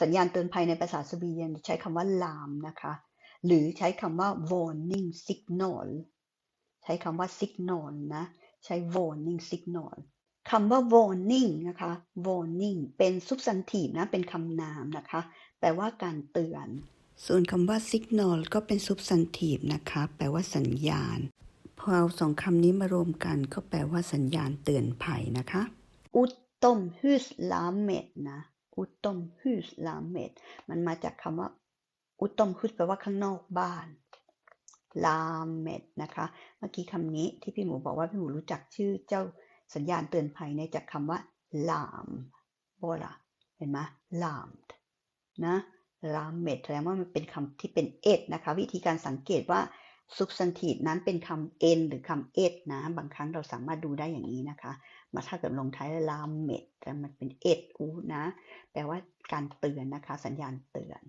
สัญญาณเตือนภัยในภาษาสวีเดนใช้คำว่า larm นะคะ หรือใช้คำว่า warning signal ใช้คำว่า signal นะ ใช้ warning signal คำว่า warning นะคะ warning เป็น substantive นะ เป็นคำนามนะคะ แปลว่าการเตือน ส่วนคำว่า signal ก็เป็น substantive นะคะ แปลว่าสัญญาณ พอเอาสองคำนี้มารวมกันก็แปลว่าสัญญาณเตือนภัยนะคะ อุตตมฮ s สลามเมดนะ อุตตมฮ s สลามเมดมันมาจากคำว่า อุตตมฮ s แปลว่าข้างนอกบ้านลามเมดนะคะ เมื่อกี้คำนี้ที่พี่หมูบอกว่าพี่หมูรู้จักชื่อเจ้าสัญญาณเตือนภัยในจากคำว่าลามโบล่ะเห็นไหมลามนะลามเมดแสดงว่ามันเป็นคำที่เป็นเอ็ดนะคะ วิธีการสังเกตว่า substantive นั้นเป็นคำ n หรือคำ ed นะ บางครั้งเราสามารถดูได้อย่างนี้นะคะ มาถ้าเกิดลงท้ายลามเมดแต่มันเป็น ed อูนะ แปลว่าการเตือนนะคะ สัญญาณเตือน